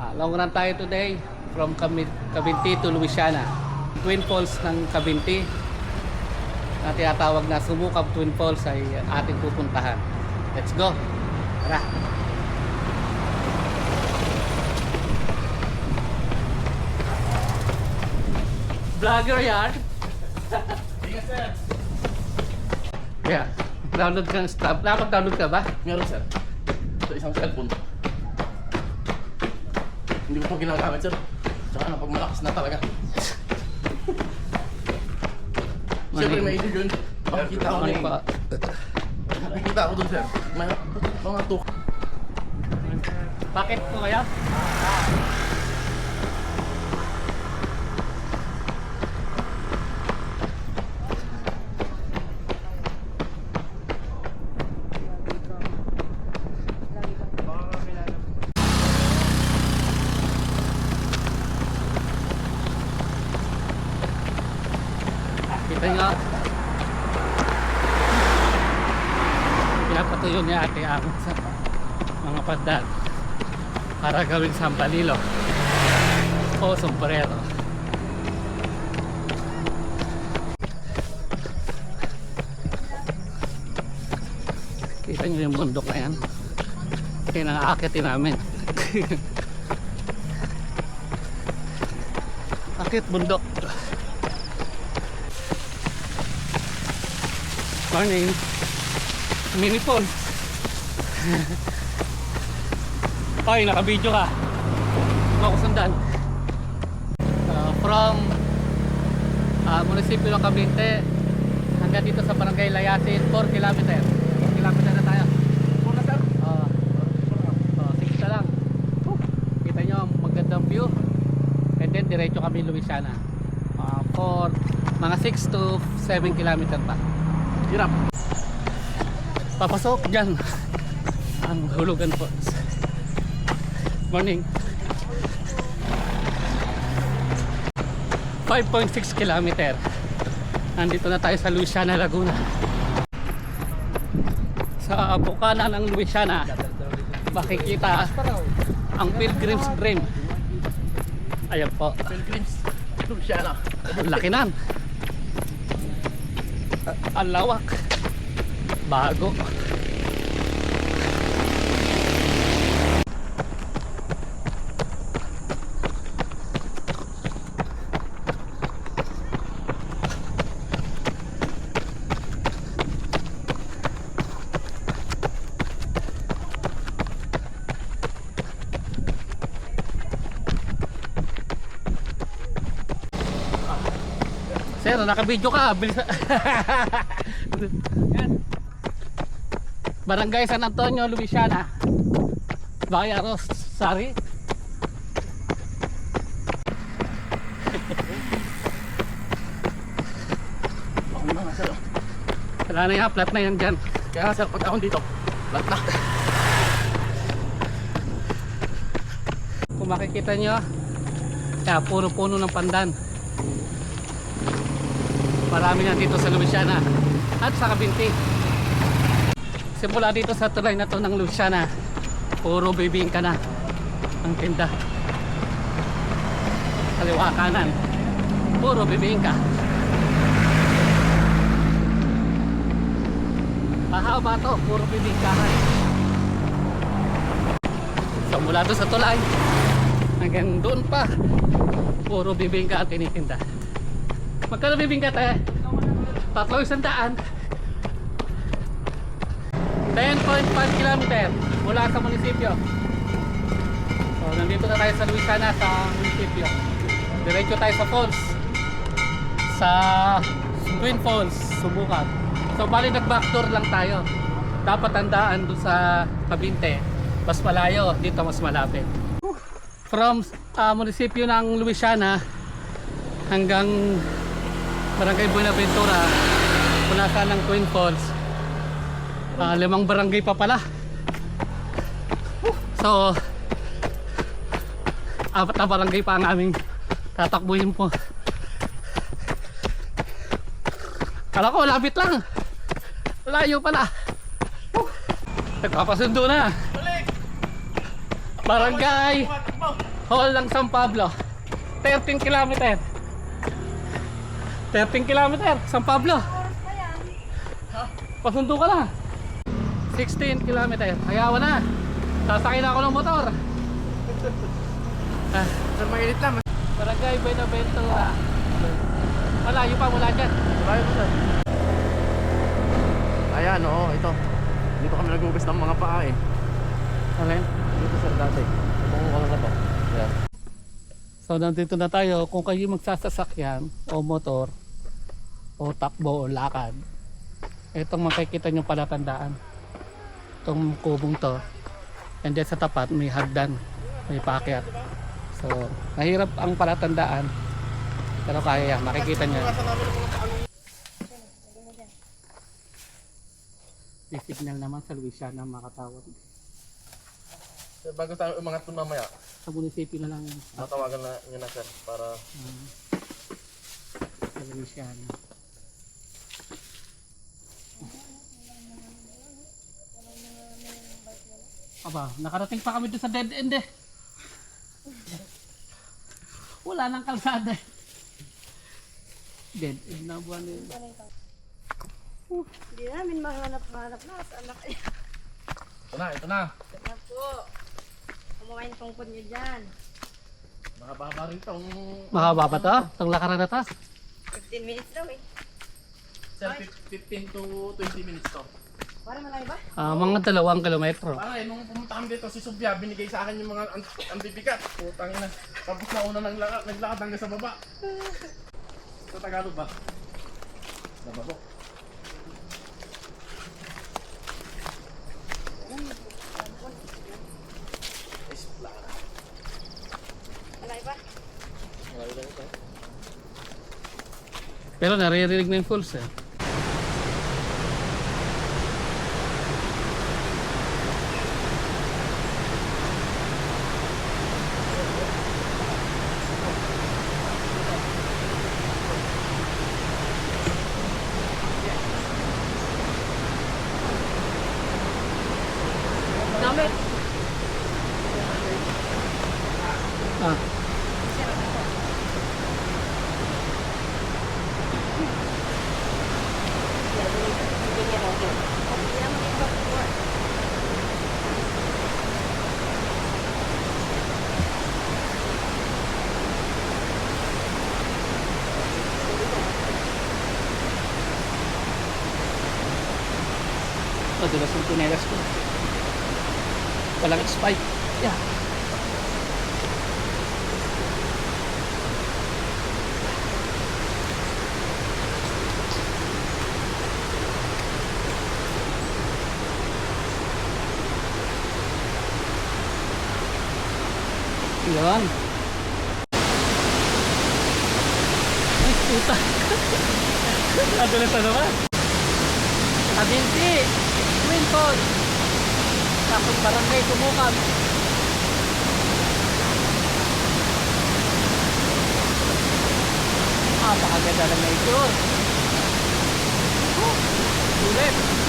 Ah, long run tayo today from Cavinti to Louisiana. Twin Falls ng Cavinti na tinatawag na Sumukab Twin Falls ay ating pupuntahan. Let's go! Tara! Vlogger yan! Yeah. Download ka ng stuff. Nakapag-download ka ba? Meron sir. Sa isang cellphone. Hindi ko ginagamit sir. Tsaka na pag malakas na talaga. Siyempre may issue yun. Makikita ko Ano din. pa? Makikita ko dun sir. May mga tuk. Bakit po kaya? Kita nyo. Pinapatuyo niya ate ako sa mga pandan para gawing sampalilo o sombrero. Kita nyo yung bundok na yan. Kaya namin. Akit bundok. Morning. Mini phone. Oy, naka-video ka. Huwag ako sundan. Uh, from uh, munisipyo ng Cavite hanggang dito sa Barangay Layasin, 4 kilometer. 4 kilometer na tayo. Muna sir. Uh, uh, sige lang. Kita nyo ang magandang view. And then diretso kami Louisiana. Uh, for mga 6 to 7 kilometer pa. Hirap. Papasok dyan ang hulugan falls. Morning. 5.6 kilometer. Nandito na tayo sa Louisiana, Laguna. Sa bukana ng Louisiana, makikita ang Pilgrim's Dream. Ayan po. Pilgrims. Luciana. Laki nan. Ang lawak. Bago. Sir, naka-video ka. Bilis. Barangay San Antonio, Louisiana. Bayan Rosari. Ako na nga sir. Wala na yan, flat na yan dyan. Kaya nga sir, pag ako dito, lahat na. Kung makikita nyo, kaya puro puno ng pandan. Marami na dito sa Louisiana at sa Cabinti. Simula dito sa tulay na to ng Louisiana, puro bibingka na ang tinda. Kaliwa kanan, puro bibingka. Mahaba to, puro bibingkahan. So mula doon sa tulay, hanggang doon pa, puro bibingka ang tinitinda. Magkano bibingka tayo? Tatlo isang. 10.5 kilometer mula sa munisipyo. So nandito na tayo sa Luisana sa munisipyo. Diretso tayo sa falls. Sa Twin Falls, Subukan. So bali nag-backdoor lang tayo. Dapat tandaan doon sa Cabinte. Mas malayo, dito mas malapit. From ah, munisipyo ng Luisiana hanggang Barangay Buenaventura, punasan ng Twin Falls. Ah, limang barangay pa pala. So, apat na barangay pa ang aming tatakbuhin po. Kala ko, lapit lang. Layo pala. Nagpapasundo na. Barangay Hall ng San Pablo. 13 kilometer. 13 kilometer, San Pablo. Pasundo ka na. 16 kilometer. Ayaw na. Sasakay na ako ng motor. Ah, Sir, mainit lang. Barangay Buenaventura. Malayo pa mula dyan. Tayo po, sir. Ayan, oo, ito. Dito kami nag-uubos ng mga paa eh. Okay. Dito, sir, dati. Ano na to. Ayan. So nandito na tayo kung kayo magsasasakyan o motor o takbo o lakad. Itong makikita nyo palatandaan. Itong kubong to. And then sa tapat may hagdan, may paakyat. So mahirap ang palatandaan. Pero kaya yan, makikita nyo. May signal naman sa Luisiana makatawag. Sir, bago tayo umangat po mamaya, Sa munisipyo na lang matawagan na nyo na, sir, para um, sa Luisiana. Aba, nakarating pa kami doon sa dead end eh. Wala nang kalsada eh. Dead end na buwan eh. Hindi namin mahanap-hanap na sa anak. Ito na, ito na. Yan po. Kumuha yung tungkod niyo dyan. Mahaba rin itong... Mahaba ba to? Itong lakaran na to? 15 minutes daw eh. Sir, 15 to 20 minutes to. Para malay ba? Ah, mga dalawang kilometro. Para eh, nung pumunta kami dito, si Subya, binigay sa akin yung mga ang, ang bibigat. Putang ina. Tapos na una nang lakad, naglakad hanggang sa baba. Sa Tagalog ba? Sa baba. Malay ba? Pero naririnig na yung pulse eh. Dami. Ah, tunelas ko. Walang spike. Yeah. Yan. Ay, puta. Nadulas na naman. Abinti, Winton, tapos barangay Sumukan. Ah, pakaganda ng nature. Ulit.